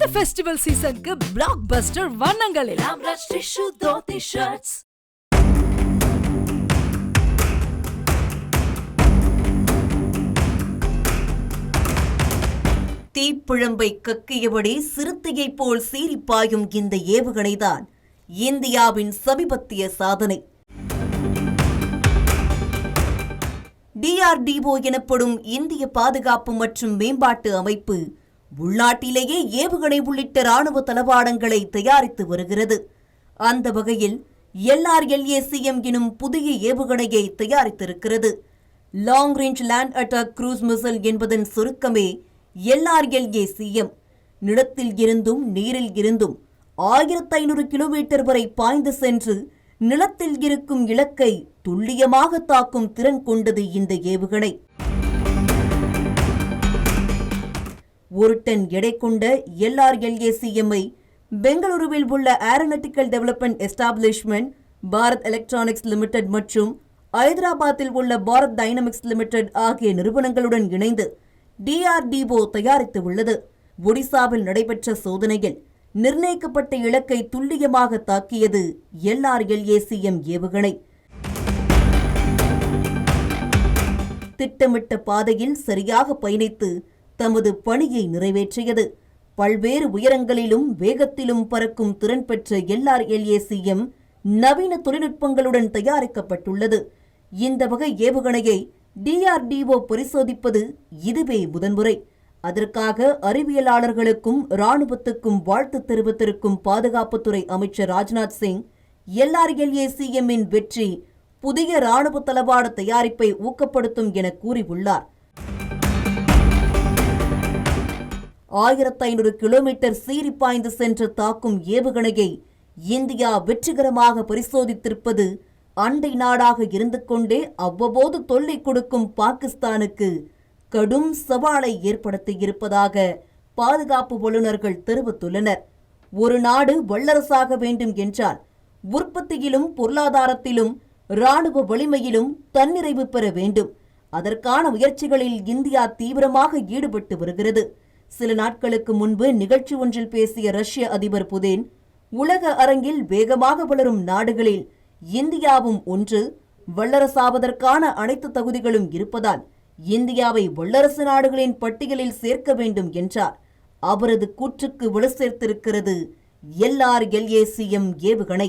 இந்த ஃபெஸ்டிவல் சீசனுக்கு blockbuster வண்ணங்களில் ராம்ராஜ் டிஷ்யூ தோத்தி ஷர்ட்ஸ் தீப்பிழம்பை கக்கியபடி சிறுத்தையைப் போல் சீறிப்பாயும் இந்த ஏவுகணைதான் இந்தியாவின் சமீபத்திய சாதனை. டிஆர்டிஓ எனப்படும் இந்திய பாதுகாப்பு மற்றும் மேம்பாட்டு அமைப்பு உள்நாட்டிலேயே ஏவுகணை உள்ளிட்ட ராணுவ தளவாடங்களை தயாரித்து வருகிறது. அந்த வகையில் எல்ஆர்எல்ஏசிஎம் எனும் புதிய ஏவுகணையை தயாரித்திருக்கிறது. Long range land attack cruise missile என்பதன் சுருக்கமே எல்ஆர்எல்ஏசிஎம் நிலத்தில் இருந்தும் நீரில் இருந்தும் ஆயிரத்து ஐநூறு கிலோமீட்டர் வரை பாய்ந்து சென்று நிலத்தில் இருக்கும் இலக்கை துல்லியமாக தாக்கும் திறன் கொண்டது இந்த ஏவுகணை. ஒரு டன் எடை கொண்ட எல்ஆர்எல்ஏசிஎம்ஐ பெங்களூருவில் உள்ள aeronautical development establishment Bharat electronics limited மற்றும் ஐதராபாத்தில் உள்ள பாரத் டைனமிக்ஸ் லிமிடெட் ஆகிய நிறுவனங்களுடன் இணைந்து டிஆர்டிஓ தயாரித்து உள்ளது. ஒடிசாவில் நடைபெற்ற சோதனையில் நிர்ணயிக்கப்பட்ட இலக்கை துல்லியமாக தாக்கியது எல்ஆர்எல்ஏசிஎம் ஏவுகணை. திட்டமிட்ட பாதையில் சரியாக பயணித்து தமது பணியை நிறைவேற்றியது. பல்வேறு உயரங்களிலும் வேகத்திலும் பறக்கும் திறன் பெற்ற எல்ஆர்எல்ஏசிஎம் நவீன தொழில்நுட்பங்களுடன் தயாரிக்கப்பட்டுள்ளது. இந்த வகை ஏவுகணையை டிஆர்டிஓ பரிசோதிப்பது இதுவே முதன்முறை. அதற்காக அறிவியலாளர்களுக்கும் ராணுவத்துக்கும் வாழ்த்து தெரிவித்திருக்கும் பாதுகாப்புத்துறை அமைச்சர் ராஜ்நாத் சிங் எல்ஆர்எல்ஏசிஎம்மின் வெற்றி புதிய ராணுவ தளவாட தயாரிப்பை ஊக்கப்படுத்தும் என கூறியுள்ளார். ஆயிரத்து ஐநூறு கிலோமீட்டர் சீறி பாய்ந்து சென்று தாக்கும் ஏவுகணையை இந்தியா வெற்றிகரமாக பரிசோதித்திருப்பது அண்டை நாடாக இருந்து கொண்டே அவ்வப்போது தொல்லை கொடுக்கும் பாகிஸ்தானுக்கு கடும் சவாலை ஏற்படுத்தியிருப்பதாக பாதுகாப்பு வல்லுநர்கள் தெரிவித்துள்ளனர். ஒரு நாடு வல்லரசாக வேண்டும் என்றால் உற்பத்தியிலும் பொருளாதாரத்திலும் ராணுவ வலிமையிலும் தன்னிறைவு பெற வேண்டும். அதற்கான முயற்சிகளில் இந்தியா தீவிரமாக ஈடுபட்டு வருகிறது. சில நாட்களுக்கு முன்பு நிகழ்ச்சி ஒன்றில் பேசிய ரஷ்ய அதிபர் புதேன் உலக அரங்கில் வேகமாக வளரும் நாடுகளில் இந்தியாவும் ஒன்று வல்லரசாவதற்கான அனைத்து தகுதிகளும் இருப்பதால் இந்தியாவை வல்லரசு நாடுகளின் பட்டியலில் சேர்க்க வேண்டும் என்றார். அவரது கூற்றுக்கு வலு சேர்த்திருக்கிறது எல்ஆர்எல்ஏசிஎம் ஏவுகணை.